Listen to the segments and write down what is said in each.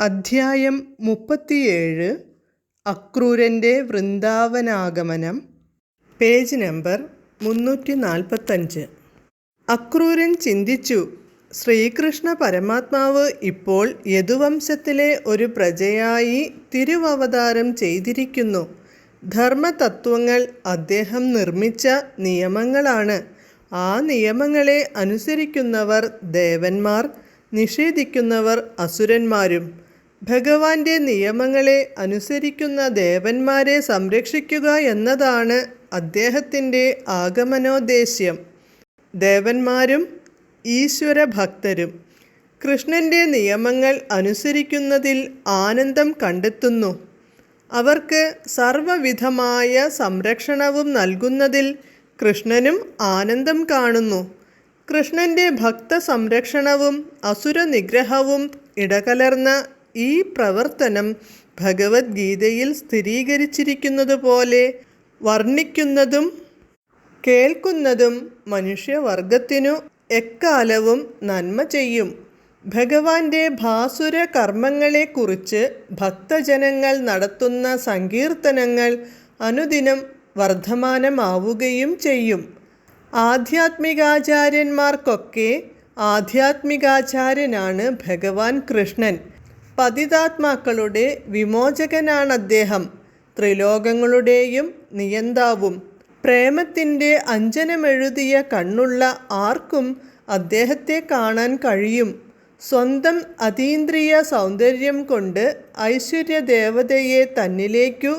അധ്യായം മുപ്പത്തിയേഴ് അക്രൂരന്റെ വൃന്ദാവനാഗമനം page number മുന്നൂറ്റി നാൽപ്പത്തഞ്ച് അക്രൂരൻ ചിന്തിച്ചു ശ്രീകൃഷ്ണ പരമാത്മാവ് ഇപ്പോൾ യദുവംശത്തിലെ ഒരു പ്രജയായി തിരുവവതാരം ചെയ്തിരിക്കുന്നു. ധർമ്മതത്വങ്ങൾ അദ്ദേഹം നിർമ്മിച്ച നിയമങ്ങളാണ്. ആ നിയമങ്ങളെ അനുസരിക്കുന്നവർ ദേവന്മാർ നിഷേധിക്കുന്നവർ അസുരന്മാരും. ഭഗവാന്റെ നിയമങ്ങളെ അനുസരിക്കുന്ന ദേവന്മാരെ സംരക്ഷിക്കുക എന്നതാണ് അദ്ദേഹത്തിന്റെ ആഗമനോദ്ദേശ്യം. ദേവന്മാരും ഈശ്വര ഭക്തരും കൃഷ്ണന്റെ നിയമങ്ങൾ അനുസരിക്കുന്നതിൽ ആനന്ദം കണ്ടെത്തുന്നു. അവർക്ക് സർവവിധമായ സംരക്ഷണവും നൽകുന്നതിൽ കൃഷ്ണനും ആനന്ദം കാണുന്നു. കൃഷ്ണന്റെ ഭക്ത സംരക്ഷണവും അസുര നിഗ്രഹവും ഇടകലർന്ന ഈ പ്രവർത്തനം ഭഗവത്ഗീതയിൽ സ്ഥിരീകരിച്ചിരിക്കുന്നതുപോലെ വർണിക്കുന്നതും കേൾക്കുന്നതും മനുഷ്യവർഗത്തിനു എക്കാലവും നന്മ ചെയ്യും. ഭഗവാന്റെ ഭാസുര കർമ്മങ്ങളെക്കുറിച്ച് ഭക്തജനങ്ങൾ നടത്തുന്ന സങ്കീർത്തനങ്ങൾ അനുദിനം വർദ്ധമാനമാവുകയും ചെയ്യും. ആധ്യാത്മികാചാര്യന്മാർക്കൊക്കെ ആധ്യാത്മികാചാര്യനാണ് ഭഗവാൻ കൃഷ്ണൻ. പതിതാത്മാക്കളുടെ വിമോചകനാണ് അദ്ദേഹം. ത്രിലോകങ്ങളുടെയും നിയന്താവും. പ്രേമത്തിന്റെ അഞ്ജനമെഴുതിയ കണ്ണുള്ള ആർക്കും അദ്ദേഹത്തെ കാണാൻ കഴിയും. സ്വന്തം അതീന്ദ്രിയ സൗന്ദര്യം കൊണ്ട് ഐശ്വര്യദേവതയെ തന്നിലേക്കു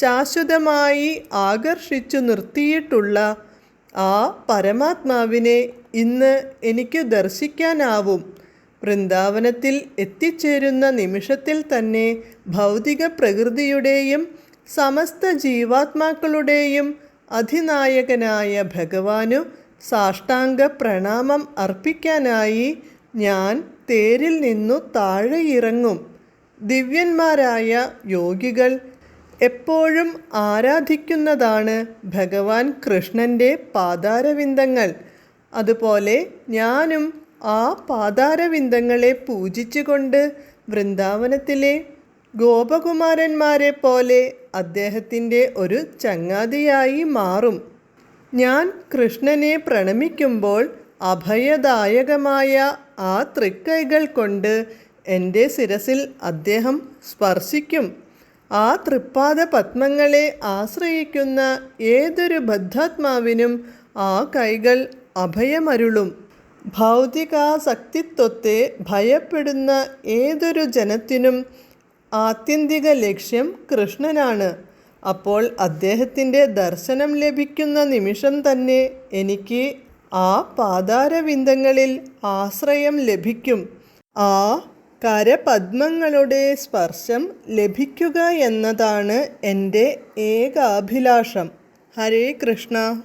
ശാശ്വതമായി ആകർഷിച്ചു നിർത്തിയിട്ടുള്ള ആ പരമാത്മാവിനെ ഇന്ന് എനിക്ക് ദർശിക്കാനാവും. വൃന്ദാവനത്തിൽ എത്തിച്ചേരുന്ന നിമിഷത്തിൽ തന്നെ ഭൗതിക പ്രകൃതിയുടെയും സമസ്ത ജീവാത്മാക്കളുടെയും അധിനായകനായ ഭഗവാനു സാഷ്ടാംഗ പ്രണാമം അർപ്പിക്കാനായി ഞാൻ തേരിൽ നിന്നു താഴെ ഇറങ്ങും ദിവ്യന്മാരായ യോഗികൾ എപ്പോഴും ആരാധിക്കുന്നതാണ് ഭഗവാൻ കൃഷ്ണന്റെ പാതാരവിന്ദങ്ങൾ അതുപോലെ ഞാനും ആ പാതാരവിന്ദങ്ങളെ പൂജിച്ചുകൊണ്ട് വൃന്ദാവനത്തിലെ ഗോപകുമാരന്മാരെ പോലെ അദ്ദേഹത്തിന്റെ ഒരു ചങ്ങാതിയായി മാറും. ഞാൻ കൃഷ്ണനെ പ്രണമിക്കുമ്പോൾ അഭയദായകമായ ആ തൃക്കൈകൾ കൊണ്ട് എന്റെ ശിരസിൽ അദ്ദേഹം സ്പർശിക്കും. ആ തൃപ്പാദ പത്മങ്ങളെ ആശ്രയിക്കുന്ന ഏതൊരു ബദ്ധാത്മാവിനും ആ കൈകൾ അഭയമരുളും. ഭൗതികാസക്തിത്വത്തെ ഭയപ്പെടുന്ന ഏതൊരു ജനത്തിനും ആത്യന്തിക ലക്ഷ്യം കൃഷ്ണനാണ്. അപ്പോൾ അദ്ദേഹത്തിന്റെ ദർശനം ലഭിക്കുന്ന നിമിഷം തന്നെ എനിക്ക് ആ പാതാരവിന്ദങ്ങളിൽ ആശ്രയം ലഭിക്കും. ആ കരപത്മങ്ങളുടെ സ്പർശം ലഭിക്കുക എന്നതാണ് എന്റെ ഏകാഭിലാഷം. ഹരേ കൃഷ്ണ.